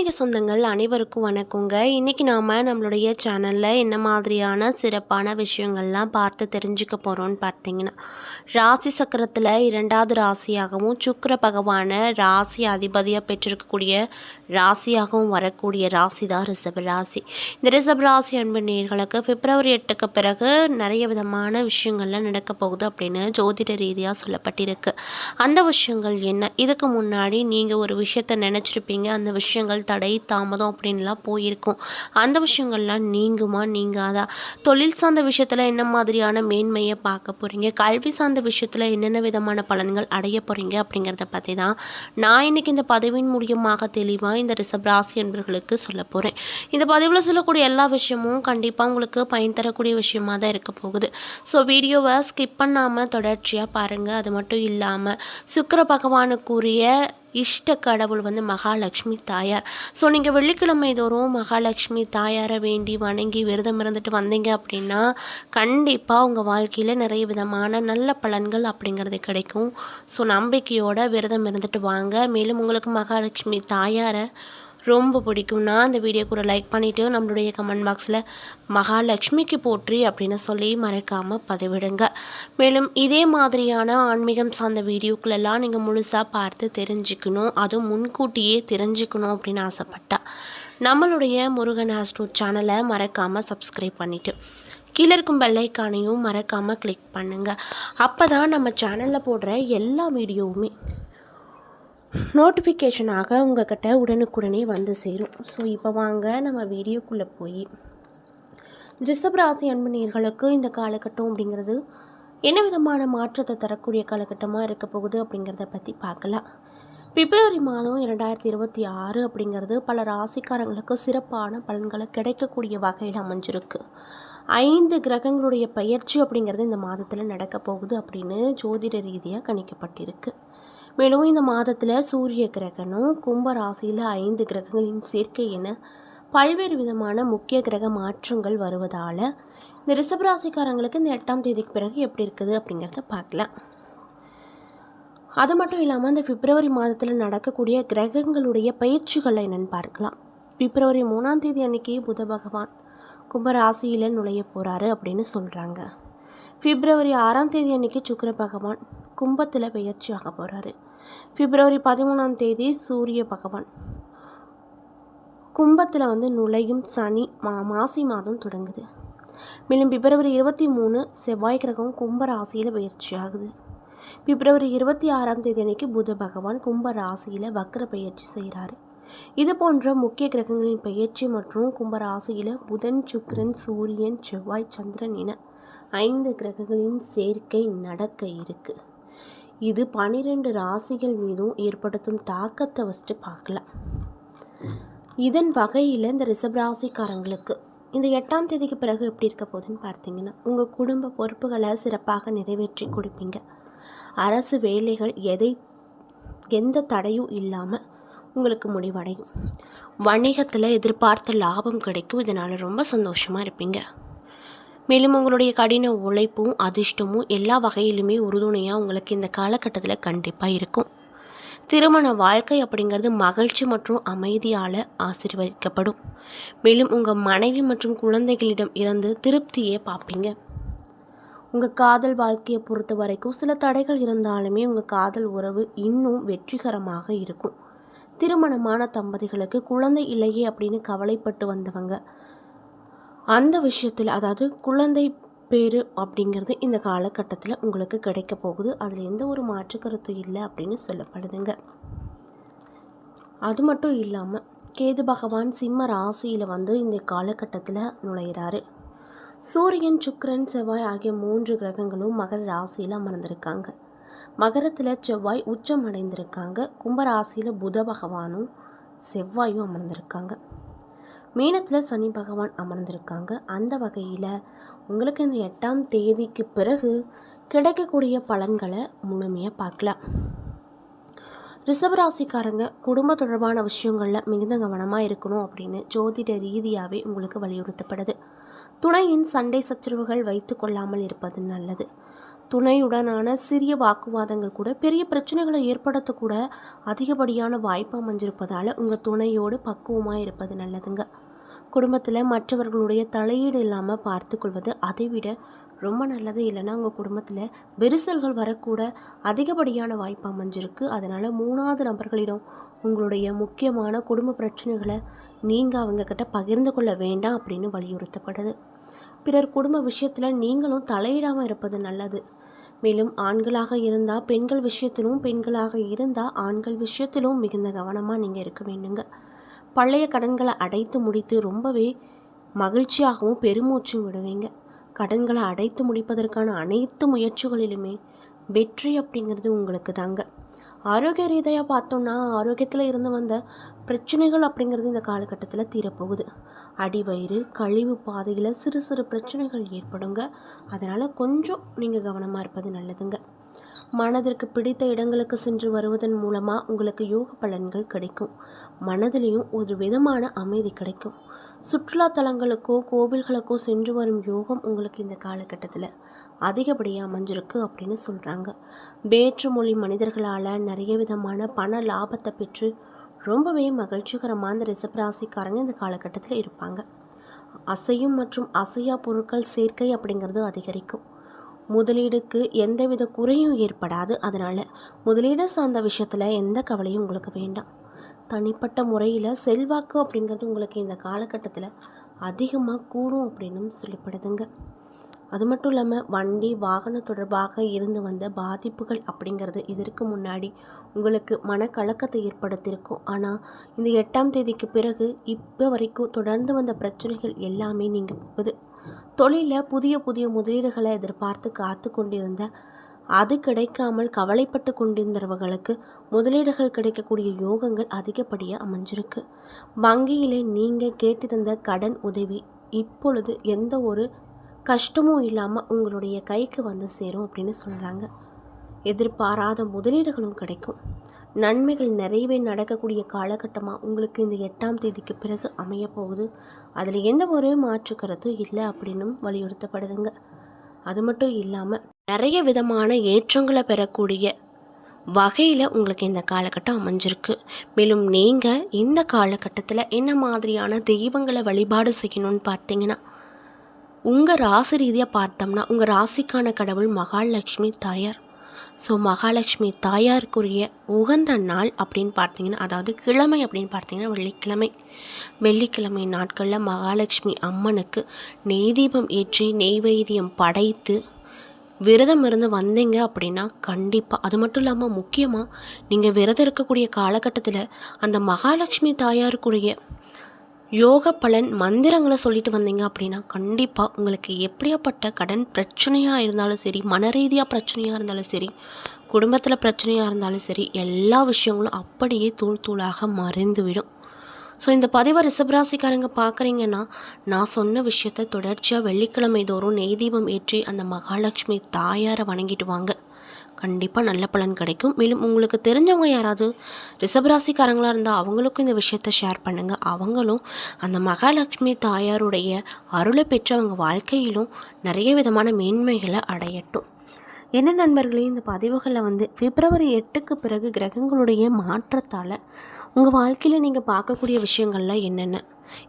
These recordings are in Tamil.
ஆன்மீக சொந்தங்கள் அனைவருக்கும் வணக்கங்க. இன்றைக்கி நாம் நம்மளுடைய சேனலில் என்ன மாதிரியான சிறப்பான விஷயங்கள்லாம் பார்த்து தெரிஞ்சுக்க போகிறோம்னு பார்த்தீங்கன்னா ராசி சக்கரத்தில் இரண்டாவது ராசியாகவும் சுக்கர பகவானை ராசி அதிபதியாக பெற்றிருக்கக்கூடிய ராசியாகவும் வரக்கூடிய ராசி தான் ரிஷப ராசி. இந்த ரிஷப ராசி அன்பு நேர்களுக்கு பிப்ரவரி எட்டுக்கு பிறகு நிறைய விதமான விஷயங்கள்லாம் நடக்க போகுது அப்படின்னு ஜோதிட ரீதியாக சொல்லப்பட்டிருக்கு. அந்த விஷயங்கள் என்ன? இதுக்கு முன்னாடி நீங்கள் ஒரு விஷயத்தை நினச்சிருப்பீங்க. அந்த விஷயங்கள் தடை தாமதம் அப்படின்லாம் போயிருக்கும். அந்த விஷயங்கள்லாம் நீங்குமா நீங்காதா? தொழில் சார்ந்த விஷயத்தில் என்ன மாதிரியான மேன்மையை பார்க்க போகிறீங்க கல்வி சார்ந்த விஷயத்தில் என்னென்ன விதமான பலன்கள் அடைய போகிறீங்க அப்படிங்கிறத பற்றி தான் நான் இன்னைக்கு இந்த பதவியின் மூலியமாக தெளிவாக இந்த ரிஷப் ராசி என்பர்களுக்கு சொல்ல போகிறேன் இந்த பதிவில் சொல்லக்கூடிய எல்லா விஷயமும் கண்டிப்பாக உங்களுக்கு பயன் தரக்கூடிய விஷயமா தான் இருக்க போகுது. ஸோ வீடியோவை ஸ்கிப் பண்ணாமல் தொடர்ச்சியாக பாருங்கள் அது மட்டும் இல்லாமல் சுக்கர பகவானுக்குரிய இஷ்ட கடவுள் வந்து மகாலட்சுமி தாயார். ஸோ நீங்கள் வெள்ளிக்கிழமை தோறும் மகாலட்சுமி தாயாரை வேண்டி வணங்கி விரதம் இருந்துட்டு வந்தீங்க அப்படின்னா கண்டிப்பாக உங்கள் வாழ்க்கையில் நிறைய விதமான நல்ல பலன்கள் அப்படிங்கிறது கிடைக்கும். ஸோ நம்பிக்கையோட விரதம் இருந்துட்டு வாங்க. மேலும் உங்களுக்கு மகாலட்சுமி தாயாரை ரொம்ப பிடிக்கும்னா அந்த வீடியோ கூட லைக் பண்ணிவிட்டு நம்மளுடைய கமெண்ட் பாக்ஸில் மகாலட்சுமிக்கு போற்றி அப்படின்னு சொல்லி மறக்காமல் பதிவிடுங்க. மேலும் இதே மாதிரியான ஆன்மீகம் சார்ந்த வீடியோக்களெல்லாம் நீங்கள் முழுசாக பார்த்து தெரிஞ்சுக்கணும். அதுவும் முன்கூட்டியே தெரிஞ்சுக்கணும் அப்படின்னு ஆசைப்பட்டா. நம்மளுடைய முருகன் ஆஸ்ட்ரோ சேனலை மறக்காமல் சப்ஸ்கிரைப் பண்ணிவிட்டு கீழே இருக்கும் பெல்லைக்கானையும் மறக்காமல் கிளிக் பண்ணுங்கள் அப்போ தான் நம்ம சேனலில் போடுற எல்லா வீடியோவுமே நோட்டிஃபிகேஷனாக உங்கள்கிட்ட உடனுக்குடனே வந்து சேரும். ஸோ இப்போ வாங்க நம்ம வீடியோக்குள்ளே போய். ரிஷபராசி அன்பு நேர்களுக்கு இந்த காலகட்டம் அப்படிங்கிறது என்ன விதமான மாற்றத்தை தரக்கூடிய காலகட்டமாக இருக்க போகுது அப்படிங்கிறத பற்றி பார்க்கலாம். பிப்ரவரி மாதம் இரண்டாயிரத்தி இருபத்தி ஆறு அப்படிங்கிறது பல ராசிக்காரங்களுக்கு சிறப்பான பலன்களை கிடைக்கக்கூடிய வகையில் அமைஞ்சிருக்கு. ஐந்து கிரகங்களுடைய பயிற்சி அப்படிங்கிறது இந்த மாதத்தில் நடக்க போகுது அப்படின்னு ஜோதிட ரீதியாக கணிக்கப்பட்டிருக்கு. மேலும் இந்த மாதத்தில் சூரிய கிரகணம் கும்ப ராசியில் ஐந்து கிரகங்களின் சேர்க்கை என பல்வேறு விதமான முக்கிய கிரக மாற்றங்கள் வருவதால் இந்த ரிஷப ராசிக்காரங்களுக்கு இந்த எட்டாம் தேதிக்கு பிறகு எப்படி இருக்குது அப்படிங்கிறத பார்க்கலாம். அது மட்டும் இல்லாமல் இந்த பிப்ரவரி மாதத்தில் நடக்கக்கூடிய கிரகங்களுடைய பயிற்சிகள் என்னென்னு பார்க்கலாம். பிப்ரவரி மூணாம் தேதி அன்னைக்கு புத பகவான் கும்பராசியில் நுழைய போகிறாரு அப்படின்னு சொல்கிறாங்க பிப்ரவரி ஆறாம் தேதி அன்னைக்கு சுக்கிர பகவான் கும்பத்தில் பயிற்சியாக போகிறாரு பிப்ரவரி பதிமூணாம் தேதி சூரிய பகவான். கும்பத்தில் வந்து நுழையும் சனி மா மாசி மாதம் தொடங்குது. மேலும் பிப்ரவரி இருபத்தி மூணு செவ்வாய் கிரகம் கும்ப ராசியில் பயிற்சி ஆகுது. பிப்ரவரி இருபத்தி ஆறாம் தேதி அன்னைக்கு புத பகவான் கும்ப ராசியில் வக்ர பயிற்சி செய்கிறாரு இது போன்ற முக்கிய கிரகங்களின் பயிற்சி மற்றும் கும்ப ராசியில் புதன் சுக்ரன் சூரியன் செவ்வாய் சந்திரன் என ஐந்து கிரகங்களின் சேர்க்கை நடக்க இருக்கு. இது பனிரெண்டு ராசிகள் மீதும் ஏற்படுத்தும் தாக்கத்தை ஃபஸ்ட்டு பார்க்கலாம். இதன் வகையில் இந்த ரிஷப் ராசிக்காரங்களுக்கு இந்த எட்டாம் தேதிக்கு பிறகு எப்படி இருக்க போகுதுன்னு பார்த்தீங்கன்னா உங்கள் குடும்ப பொறுப்புகளை சிறப்பாக நிறைவேற்றி கொடுப்பீங்க. அரசு வேலைகள் எதை எந்த தடையும் இல்லாமல் உங்களுக்கு முடிவடையும். வணிகத்தில் எதிர்பார்த்த லாபம் கிடைக்கும். இதனால் ரொம்ப சந்தோஷமாக இருப்பீங்க. மேலும் உங்களுடைய கடின உழைப்பும் அதிர்ஷ்டமும் எல்லா வகையிலுமே உறுதுணையாக உங்களுக்கு இந்த காலகட்டத்தில் கண்டிப்பாக இருக்கும். திருமண வாழ்க்கை அப்படிங்கிறது மகிழ்ச்சி மற்றும் அமைதியால் ஆசீர்வதிக்கப்படும். மேலும் உங்கள் மனைவி மற்றும் குழந்தைகளிடம் இருந்து திருப்தியே பார்ப்பீங்க. உங்கள் காதல் வாழ்க்கையை பொறுத்த வரைக்கும் சில தடைகள் இருந்தாலுமே உங்கள் காதல் உறவு இன்னும் வெற்றிகரமாக இருக்கும். திருமணமான தம்பதிகளுக்கு குழந்தை இல்லையே அப்படின்னு கவலைப்பட்டு வந்தவங்க அந்த விஷயத்தில் அதாவது குழந்தை பேர் அப்படிங்கிறது இந்த காலகட்டத்தில் உங்களுக்கு கிடைக்க போகுது. அதில் எந்த ஒரு மாற்று கருத்தும் இல்லை அப்படின்னு சொல்லப்படுதுங்க. அது மட்டும் இல்லாமல் கேது பகவான் சிம்ம ராசியில் வந்து இந்த காலகட்டத்தில் நுழையிறாரு. சூரியன் சுக்கரன் செவ்வாய் ஆகிய மூன்று கிரகங்களும் மகர ராசியில் அமர்ந்திருக்காங்க. மகரத்தில் செவ்வாய் உச்சம் அடைந்திருக்காங்க. கும்பராசியில் புத பகவானும் செவ்வாயும் அமர்ந்திருக்காங்க. மீனத்தில் சனி பகவான் அமர்ந்திருக்காங்க. அந்த வகையில் உங்களுக்கு இந்த எட்டாம் தேதிக்கு பிறகு கிடைக்கக்கூடிய பலன்களை முழுமையாக பார்க்கலாம். ரிஷபராசிக்காரங்க குடும்ப தொடர்பான விஷயங்களில் மிகுந்த கவனமாக இருக்கணும் அப்படின்னு ஜோதிட ரீதியாகவே உங்களுக்கு வலியுறுத்தப்படுது. துணையின் சண்டை சச்சரவுகள் வைத்து கொள்ளாமல் இருப்பது நல்லது. துணையுடனான சிறிய வாக்குவாதங்கள் கூட பெரிய பிரச்சனைகளை ஏற்படுத்தக்கூட அதிகப்படியான வாய்ப்பு அமைஞ்சிருப்பதால் உங்கள் துணையோடு பக்குவமாக இருப்பது நல்லதுங்க. குடும்பத்தில் மற்றவர்களுடைய தலையீடு இல்லாமல் பார்த்துக்கொள்வது அதைவிட ரொம்ப நல்லது. இல்லைன்னா உங்கள் குடும்பத்தில் விரிசல்கள் வரக்கூட அதிகப்படியான வாய்ப்பு அமைஞ்சிருக்கு. அதனால் மூணாவது நபர்களிடம் உங்களுடைய முக்கியமான குடும்ப பிரச்சனைகளை நீங்கள் அவங்கக்கிட்ட பகிர்ந்து கொள்ள வேண்டாம் அப்படின்னு வலியுறுத்தப்படுது. பிறர் குடும்ப விஷயத்தில் நீங்களும் தலையிடாமல் இருப்பது நல்லது. மேலும் ஆண்களாக இருந்தால் பெண்கள் விஷயத்திலும் பெண்களாக இருந்தால் ஆண்கள் விஷயத்திலும் மிகுந்த கவனமாக நீங்கள் இருக்க வேண்டுங்க. பழைய கடன்களை அடைத்து முடித்து ரொம்பவே மகிழ்ச்சியாகவும் பெருமூச்சும் விடுவீங்க. கடன்களை அடைத்து முடிப்பதற்கான அனைத்து முயற்சிகளிலுமே வெற்றி அப்படிங்கிறது உங்களுக்கு தாங்க. ஆரோக்கிய ரீதியாக பார்த்தோம்னா ஆரோக்கியத்தில் இருந்து வந்த பிரச்சனைகள் அப்படிங்கிறது இந்த காலகட்டத்தில் தீரப்போகுது. அடிவயிறு கழிவு பாதையில் சிறு சிறு பிரச்சனைகள் ஏற்படுங்க. அதனால் கொஞ்சம் நீங்கள் கவனமாக இருப்பது நல்லதுங்க. மனதிற்கு பிடித்த இடங்களுக்கு சென்று வருவதன் மூலமாக உங்களுக்கு யோக பலன்கள் கிடைக்கும். மனதிலையும் ஒரு விதமான அமைதி கிடைக்கும். சுற்றுலா தலங்களுக்கோ கோவில்களுக்கோ சென்று வரும் யோகம் உங்களுக்கு இந்த காலகட்டத்தில் அதிகப்படியாக அமைஞ்சிருக்கு அப்படின்னு சொல்கிறாங்க வேற்று மொழி மனிதர்களால் நிறைய விதமான பண லாபத்தை பெற்று ரொம்பவே மகிழ்ச்சிகரமான இந்த ரிசப்ராசிக்காரங்க இந்த காலகட்டத்தில் இருப்பாங்க. அசையும் மற்றும் அசையா பொருட்கள் சேர்க்கை அப்படிங்கிறது அதிகரிக்கும். முதலீடுக்கு எந்தவித குறையும் ஏற்படாது. அதனால் முதலீடு சார்ந்த விஷயத்தில் எந்த கவலையும் உங்களுக்கு வேண்டாம். தனிப்பட்ட முறையில் செல்வாக்கு அப்படிங்கிறது உங்களுக்கு இந்த காலகட்டத்தில் அதிகமாக கூடும் அப்படின்னும் சொல்லப்படுதுங்க. அது மட்டும் இல்லாமல் வண்டி வாகன தொடர்பாக இருந்து வந்த பாதிப்புகள் அப்படிங்கிறது இதற்கு முன்னாடி உங்களுக்கு மனக்கலக்கத்தை ஏற்படுத்தியிருக்கும். ஆனால் இந்த எட்டாம் தேதிக்கு பிறகு இப்போ வரைக்கும் தொடர்ந்து வந்த பிரச்சனைகள் எல்லாமே நீங்கள் போகுது. தொழிலில் புதிய புதிய முதலீடுகளை எதிர்பார்த்து காத்து கொண்டிருந்த அது கிடைக்காமல் கவலைப்பட்டு கொண்டிருந்தவர்களுக்கு முதலீடுகள் கிடைக்கக்கூடிய யோகங்கள் அதிகப்படியாக அமைஞ்சிருக்கு. வங்கியிலே நீங்கள் கேட்டிருந்த கடன் உதவி இப்பொழுது எந்த ஒரு கஷ்டமும் இல்லாமல் உங்களுடைய கைக்கு வந்து சேரும் அப்படின்னு சொல்கிறாங்க எதிர்பாராத முதலீடுகளும் கிடைக்கும். நன்மைகள் நிறையவே நடக்கக்கூடிய காலகட்டமாக உங்களுக்கு இந்த எட்டாம் தேதிக்கு பிறகு அமைய போகுது. அதில் எந்த ஒரு மாற்று கருத்தும் இல்லை அப்படின்னும் வலியுறுத்தப்படுதுங்க. அது மட்டும் இல்லாமல் நிறைய விதமான ஏற்றங்களை பெறக்கூடிய வகையில் உங்களுக்கு இந்த காலகட்டம் அமைஞ்சிருக்கு. மேலும் நீங்கள் இந்த காலகட்டத்தில் என்ன மாதிரியான தெய்வங்களை வழிபாடு செய்யணும்னு பார்த்தீங்கன்னா உங்கள் ராசி ரீதியாக பார்த்தோம்னா உங்கள் ராசிக்கான கடவுள் மகாலட்சுமி தாயார். ஸோ மகாலட்சுமி தாயாருக்குரிய உகந்த நாள் அப்படின்னு பார்த்தீங்கன்னா அதாவது கிழமை அப்படின்னு பார்த்தீங்கன்னா வெள்ளிக்கிழமை. வெள்ளிக்கிழமை நாட்களில் மகாலட்சுமி அம்மனுக்கு நெய் தீபம் ஏற்றி நெய்வேத்தியம் படைத்து விரதம் இருந்து வந்தீங்க அப்படின்னா கண்டிப்பாக அது மட்டும் இல்லாமல் முக்கியமாக நீங்கள் விரதம் இருக்கக்கூடிய காலகட்டத்தில் அந்த மகாலட்சுமி தாயாருக்குரிய யோக பலன் மந்திரங்களை சொல்லிட்டு வந்தீங்க அப்படின்னா கண்டிப்பாக உங்களுக்கு எப்படியாப்பட்ட கடன் பிரச்சனையாக இருந்தாலும் சரி மன ரீதியாக பிரச்சனையாக இருந்தாலும் சரி குடும்பத்தில் பிரச்சனையாக இருந்தாலும் சரி எல்லா விஷயங்களும் அப்படியே தூள் தூளாக மறைந்துவிடும். ஸோ இந்த பதிவை ரிசபராசிக்காரங்க பார்க்குறீங்கன்னா நான் சொன்ன விஷயத்த தொடர்ச்சியாக வெள்ளிக்கிழமை தோறும் நெய் தீபம் ஏற்றி அந்த மகாலட்சுமி தாயாரை வணங்கிட்டு வாங்க. கண்டிப்பாக நல்ல பலன் கிடைக்கும். மேலும் உங்களுக்கு தெரிஞ்சவங்க யாராவது ரிஷபராசிக்காரங்களாக இருந்தால் அவங்களுக்கும் இந்த விஷயத்தை ஷேர் பண்ணுங்கள் அவங்களும் அந்த மகாலட்சுமி தாயாருடைய அருளை பெற்று அவங்க வாழ்க்கையிலும் நிறைய விதமான மேன்மைகளை அடையட்டும். என்ன நண்பர்களே இந்த பதிவுகளில் வந்து பிப்ரவரி எட்டுக்கு பிறகு கிரகங்களுடைய மாற்றத்தால் உங்கள் வாழ்க்கையில் நீங்கள் பார்க்கக்கூடிய விஷயங்கள்லாம் என்னென்ன?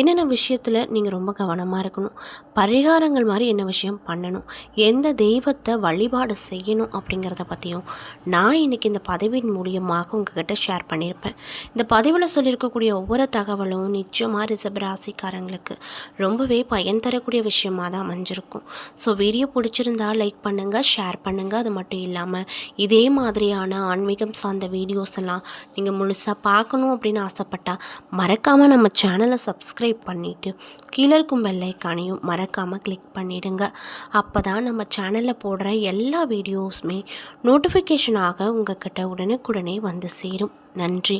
என்னென்ன விஷயத்தில் நீங்கள் ரொம்ப கவனமாக இருக்கணும்? பரிகாரங்கள் மாதிரி என்ன விஷயம் பண்ணணும்? எந்த தெய்வத்தை வழிபாடு செய்யணும் அப்படிங்கிறத பற்றியும் நான் இன்றைக்கி இந்த பதவியின் மூலியமாக உங்ககிட்ட ஷேர் பண்ணியிருப்பேன். இந்த பதிவில் சொல்லியிருக்கக்கூடிய ஒவ்வொரு தகவலும் நிச்சயமாக ரிசபராசிக்காரங்களுக்கு ராசிக்காரங்களுக்கு ரொம்பவே பயன் தரக்கூடிய விஷயமாக தான் அமைஞ்சிருக்கும். ஸோ வீடியோ பிடிச்சிருந்தா லைக் பண்ணுங்கள் ஷேர் பண்ணுங்கள் அது மட்டும் இல்லாமல் இதே மாதிரியான ஆன்மீகம் சார்ந்த வீடியோஸ் எல்லாம் நீங்கள் முழுசாக பார்க்கணும் அப்படின்னு ஆசைப்பட்டால் மறக்காமல் நம்ம சேனலை சப் சப்ஸ்கிரைப் பண்ணிவிட்டு கீழே இருக்கும் பெல்லைக்கானையும் மறக்காமல் கிளிக் பண்ணிவிடுங்க அப்போ தான் நம்ம சேனலில் போடுற எல்லா வீடியோஸுமே நோட்டிஃபிகேஷனாக உங்கள் கிட்ட உடனுக்குடனே வந்து சேரும். நன்றி.